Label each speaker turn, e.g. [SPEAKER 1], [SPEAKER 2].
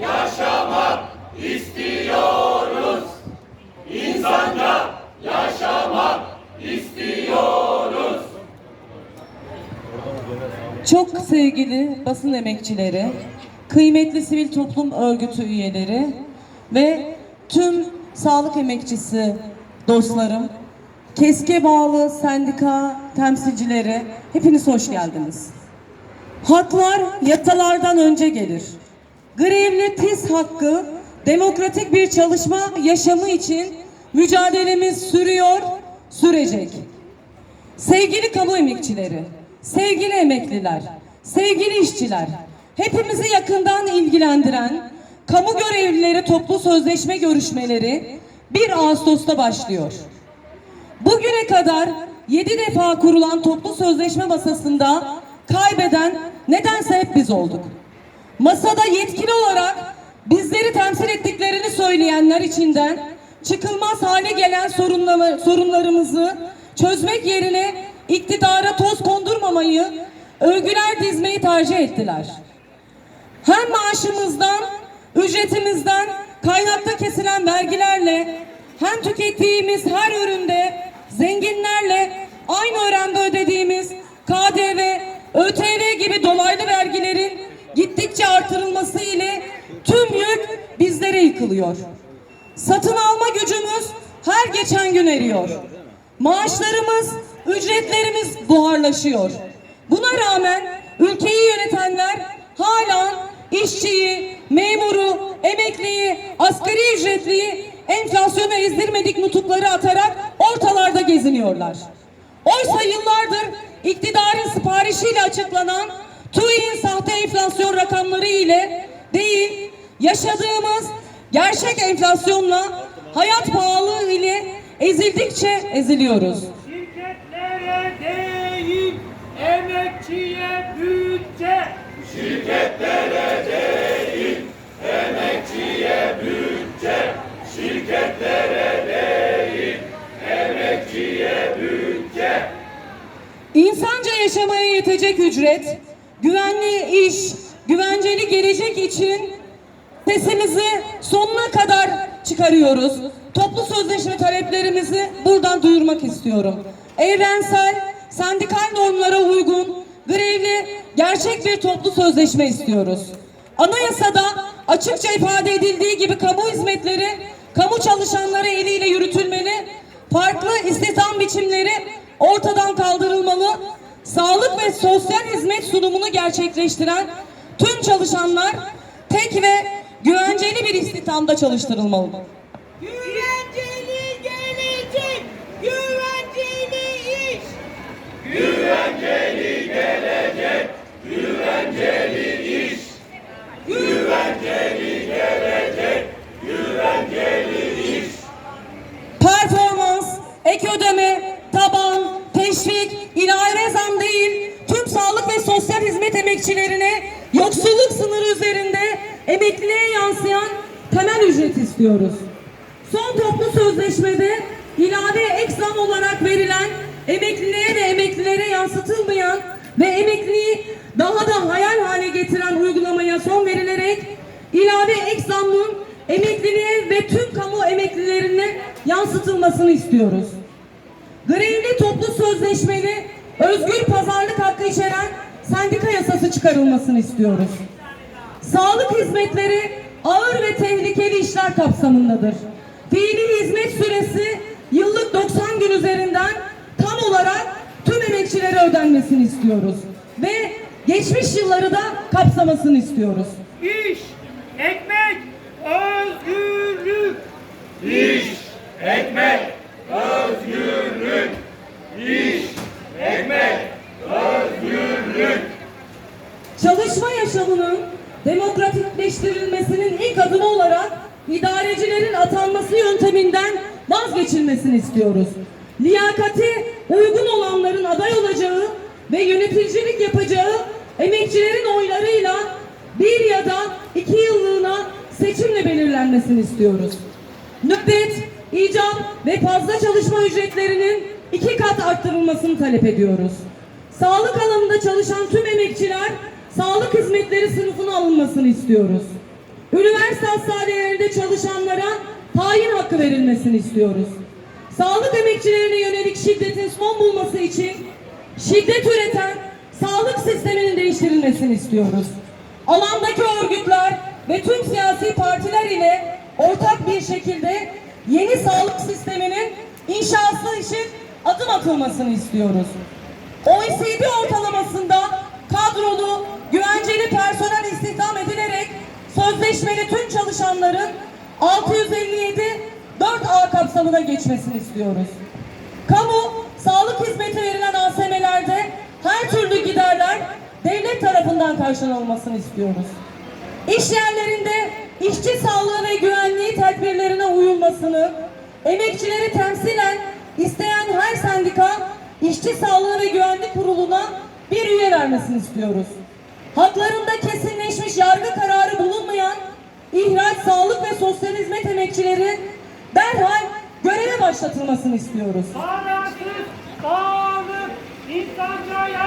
[SPEAKER 1] yaşamak istiyoruz. İnsanca yaşamak istiyoruz.
[SPEAKER 2] Çok sevgili basın emekçileri, kıymetli sivil toplum örgütü üyeleri ve tüm sağlık emekçisi dostlarım, KESK'e bağlı sendika temsilcileri, hepiniz hoş geldiniz. Haklar yasalardan önce gelir. Grevli TİS hakkı demokratik bir çalışma yaşamı için mücadelemiz sürüyor, sürecek. Sevgili kamu emekçileri, sevgili emekliler, sevgili işçiler, hepimizi yakından ilgilendiren kamu görevlileri toplu sözleşme görüşmeleri 1 Ağustos'ta başlıyor. Bugüne kadar 7 defa kurulan toplu sözleşme masasında kaybeden nedense hep biz olduk. Masada yetkili olarak bizleri temsil ettiklerini söyleyenler içinden çıkılmaz hale gelen sorunları- sorunlarımızı çözmek yerine iktidara toz kondurmamayı, övgüler dizmeyi tercih ettiler. Hem maaşımızdan, ücretimizden, kaynakta kesilen vergilerle, hem tükettiğimiz her üründe zenginlerle yıkılıyor. Satın alma gücümüz her geçen gün eriyor. Maaşlarımız, ücretlerimiz buharlaşıyor. Buna rağmen ülkeyi yönetenler hala işçiyi, memuru, emekliyi, asgari ücretliyi enflasyonu ezdirmedik nutukları atarak ortalarda geziniyorlar. Oysa yıllardır iktidarın siparişiyle açıklanan TÜİ'nin sahte enflasyon rakamları ile değil, yaşadığımız gerçek enflasyonla hayat pahalılığı ile ezildikçe eziliyoruz.
[SPEAKER 3] Şirketlere değil, emekçiye bütçe.
[SPEAKER 1] Şirketlere değil, emekçiye bütçe. Şirketlere değil, emekçiye bütçe.
[SPEAKER 2] İnsanca yaşamaya yetecek ücret, güvenli iş, güvenceli gelecek için sesimizi sonuna kadar çıkarıyoruz. Toplu sözleşme taleplerimizi buradan duyurmak istiyorum. Evrensel, sendikal normlara uygun, grevli, gerçek bir toplu sözleşme istiyoruz. Anayasada açıkça ifade edildiği gibi kamu hizmetleri, kamu çalışanları eliyle yürütülmeli, farklı istihdam biçimleri ortadan kaldırılmalı, sağlık ve sosyal hizmet sunumunu gerçekleştiren tüm çalışanlar tek ve güvenceli bir istihdamda çalıştırılmalı.
[SPEAKER 3] Güvenceli gelecek, güvenceli iş.
[SPEAKER 1] Güvenceli gelecek, güvenceli iş. Güvenceli gelecek, güvenceli iş.
[SPEAKER 2] Performans, ek ödeme, taban, teşvik, ilave zam değil, tüm sağlık ve sosyal hizmet emekçilerine yoksulluk sınırı üzerinde emekliliğe yansıyan temel ücret istiyoruz. Son toplu sözleşmede ilave ek zam olarak verilen emekliliğe ve emeklilere yansıtılmayan ve emekliliği daha da hayal hale getiren uygulamaya son verilerek ilave ek zammın emekliliğe ve tüm kamu emeklilerine yansıtılmasını istiyoruz. Grevli toplu sözleşmeli özgür pazarlık hakkı içeren sendika yasası çıkarılmasını istiyoruz. Sağlık hizmetleri ağır ve tehlikeli işler kapsamındadır. Fiili hizmet süresi yıllık 90 gün üzerinden tam olarak tüm emekçilere ödenmesini istiyoruz. Ve geçmiş yılları da kapsamasını istiyoruz.
[SPEAKER 3] İş, ekmek, özgürlük.
[SPEAKER 1] İş, ekmek, özgürlük. İş, ekmek, özgürlük.
[SPEAKER 2] Çalışma yaşamının demokratikleştirilmesinin ilk adımı olarak idarecilerin atanması yönteminden vazgeçilmesini istiyoruz. Liyakati uygun olanların aday olacağı ve yöneticilik yapacağı emekçilerin oylarıyla bir ya da iki yıllığına seçimle belirlenmesini istiyoruz. Nöbet, icap ve fazla çalışma ücretlerinin iki kat arttırılmasını talep ediyoruz. Sağlık alanında çalışan tüm emekçiler sağlık hizmetleri sınıfına alınmasını istiyoruz. üniversite hastanelerinde çalışanlara tayin hakkı verilmesini istiyoruz. Sağlık emekçilerine yönelik şiddetin son bulması için şiddet üreten sağlık sisteminin değiştirilmesini istiyoruz. Alandaki örgütler ve tüm siyasi partiler ile ortak bir şekilde yeni sağlık sisteminin inşası için adım atılmasını istiyoruz. OECD ortalamasında kadrolu, güvenceli personel istihdam edilerek sözleşmeli tüm çalışanların 657 4A kapsamına geçmesini istiyoruz. Kamu, sağlık hizmeti verilen ASM'lerde her türlü giderler devlet tarafından karşılanılmasını istiyoruz. İş yerlerinde işçi sağlığı ve güvenliği tedbirlerine uyulmasını, emekçileri temsilen isteyen her sendika işçi sağlığı ve güvenlik kuruluna bir üye vermesini istiyoruz. Haklarında kesinleşmiş yargı kararı bulunmayan ihraç, sağlık ve sosyal hizmet emekçileri derhal göreve başlatılmasını istiyoruz.
[SPEAKER 3] Parasız sağlık insanca yaşam.